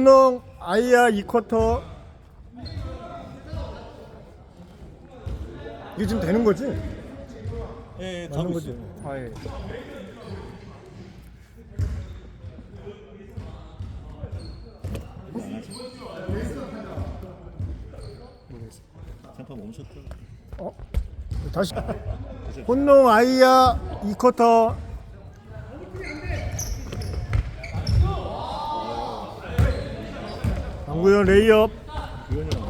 혼농 아이야 2쿼터 이게 지금 되는 거지? 예, 맞는 가고 거지? 아 예. 잠깐 멈췄다. 어? 다시 혼농 아이야 2쿼터 강구현 레이업 구현이랑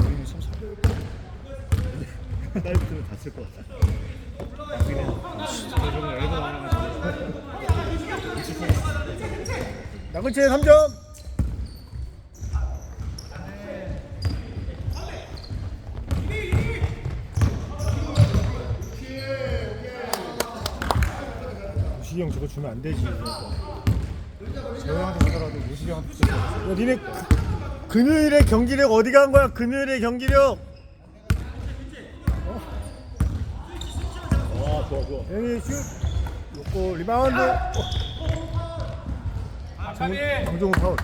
우리는 참 잘. 딸 붙으면 다칠 것 같아. 나근채 3점 무식이 형 저거 주면 안 되지 무식이 형한테 주더라도 야 니네 그, 금요일에 경기력 어디 간 거야 금요일에 경기력 와, 좋아, 좋아. 여기 슛 놓고 리바운드 정, 정종우 파울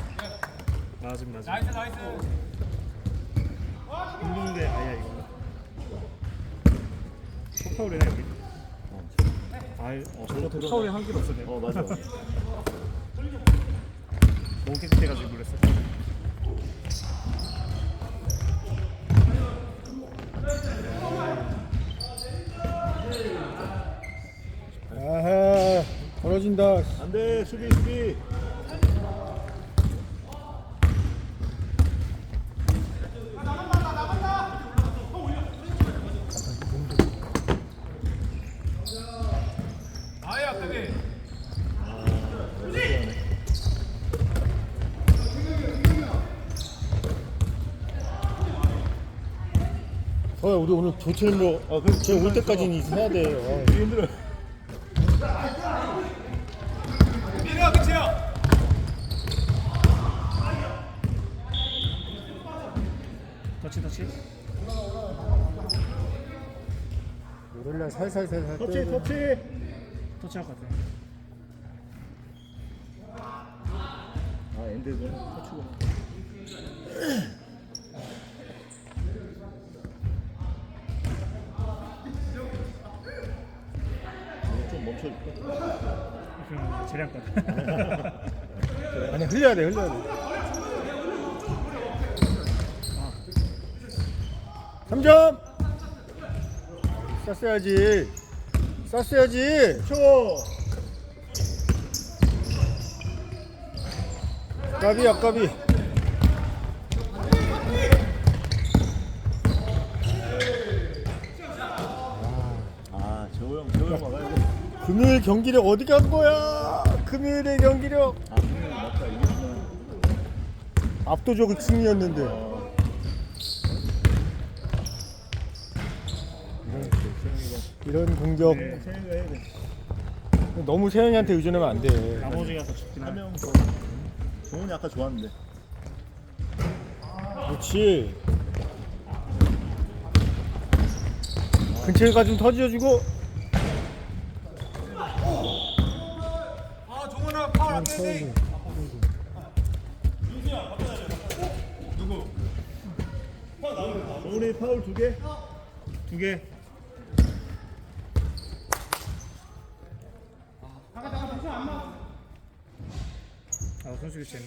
맞음, 맞음. 나이스, 나이스. 운동대 아야 이거. 속파울이네 여기. 아이, 어, 저거 들어. 파울이 한 개도 없었네. 어, 맞아. 너무 깨끗해가지고 그랬어. 아하 벌어진다 안돼, 수비, 수비. 어 우리 오늘 조철로 어, 그럼 쟤 올 때까지는 해야 돼 어. 힘들어. 터치, 터치. 월요일 날 살살살살 터치, 떼고. 터치. 터치할 것 같아. 아, 엔드는 터치구 그럼 재량권 아니 흘려야 돼 흘려야 돼. 3점! 쐈어야지. 쐈어야지. 초! 까비 아까비 아, 재호 형, 재호 형 막아야 돼. 금요일 경기력 어디 간 거야 금요일의 경기력 아, 분명히 맞다. 이겼으면. 압도적 승리였는데 어. 이런 공격 돼. 너무 세영이한테 의존하면 안 돼 나머지가 더 죽긴 하네 한명 더. 정훈이 아까 좋았는데. 그렇지 근처에 가 좀 터져주고 파울 안 되지 정훈이 파울 두 개? 두 개. 아 선수 교체.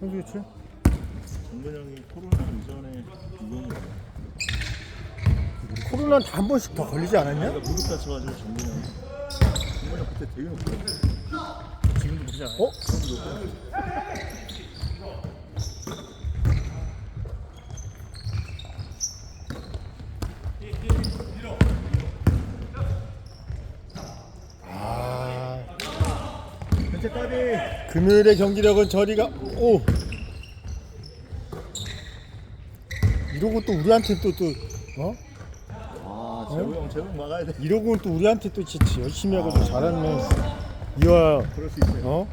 선수 교체? 정근 형이 코로나 이전에 유형이 코로나 한 번씩 더 걸리지 않았냐? 무릎 다쳐가지고 정근 형이. 정근 형 그때 되게 높거든. 보지 않아요? 어? 아. 금요일의 경기력은 저리가 오 이러고 또 우리한테 또 또 어? 아형 재호 형 막아야 돼. 이러고는 또 우리한테 또 진짜 열심히 하고 좀 잘하면 이와 그럴 수 있어요. 어?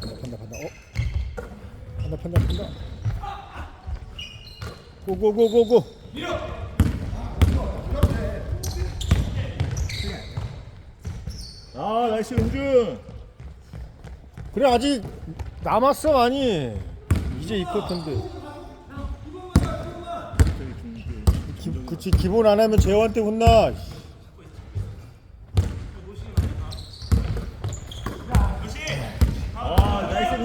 판다 판다 판다. 어? 판다 판다 판다. 고고고고고. 아 나이스 용준. 그래 아직 남았어 많이 이제 이 쿼터인데. 기, 그치 기본 안 하면 재환한테 혼나. 아 나이스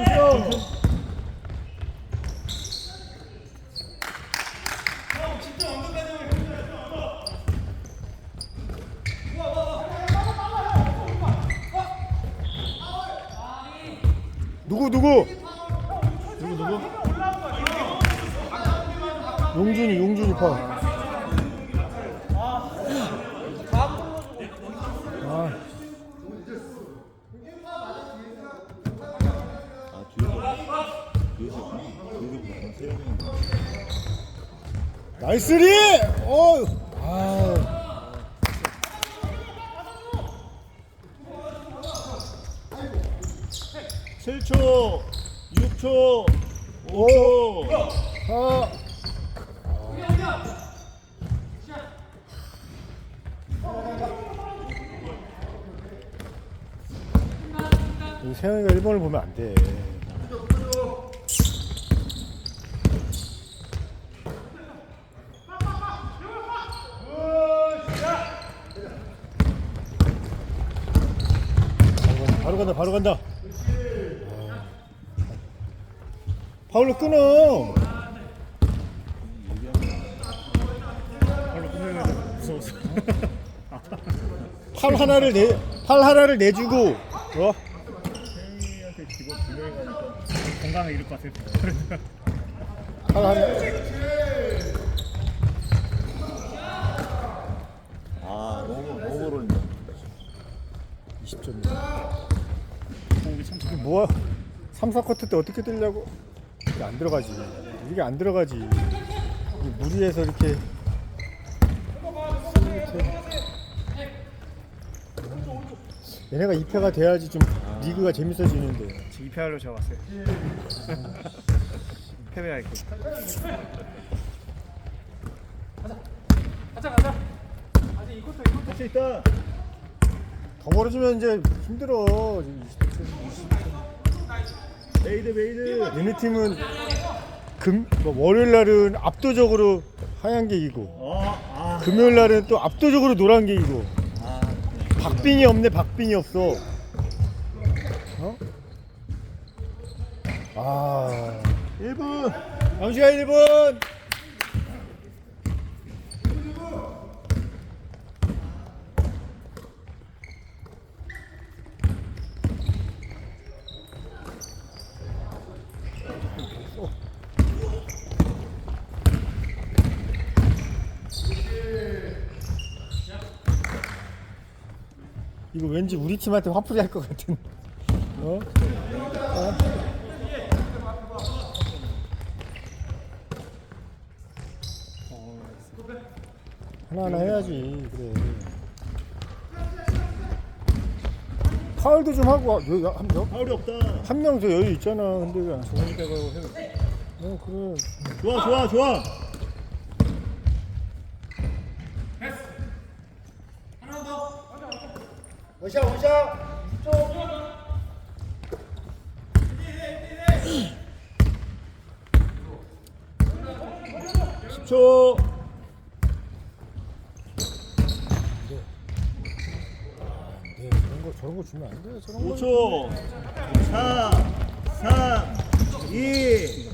누구 누구 용준이 용준이 파 아, 아 뒤에서 뒤에서 뒤에서 세영이 나이스리! 어! 아, 7초 6초 5초 세영이가 1번을 보면 안 돼. 바로 간다, 바로 간다. 아. 파울로 끊어. 무서웠어. 팔 하나를 내, 팔 하나를 내주고, 어? 세영이한테 집어 두 명이 가니까 건강을 잃을 것 같아. 팔 하나. 아 너무 너무 그런다 20점. 호흡이 참 잘. 뭐야? 3, 4쿼터 때 어떻게 되려고? 이게 안 들어가지. 이게 안 들어가지. 이 무리해서 이렇게. 이렇게. 얘네가 2패가 돼야지 좀 리그가 재밌어지는데. 저 2패하려고 제가 왔어요. 패배할게. 할수 있다 더 벌어지면 이제 힘들어. 메이드 메이드 얘네 팀은 금, 뭐 월요일 날은 압도적으로 하얀 게 이고, 어 아 금요일 날은 또 압도적으로 노란 게 이고. 아, 박빙이 없네 박빙이 없어 어? 아. 1분. 남시가 1분. 이거 왠지 우리 팀한테 화풀이 할 것 같은 어? 하나하나 해야지. 그래. 파울도 좀 하고 파울이 없다. 한명더 여유 있잖아 근데 왜안 써? 좋으니까 그거 해. 어 그래. 좋아 좋아 좋아. 원샷 원샷. 10초. 네, 저런 거 주면 안 돼. 저런 거. 5초 4 3 2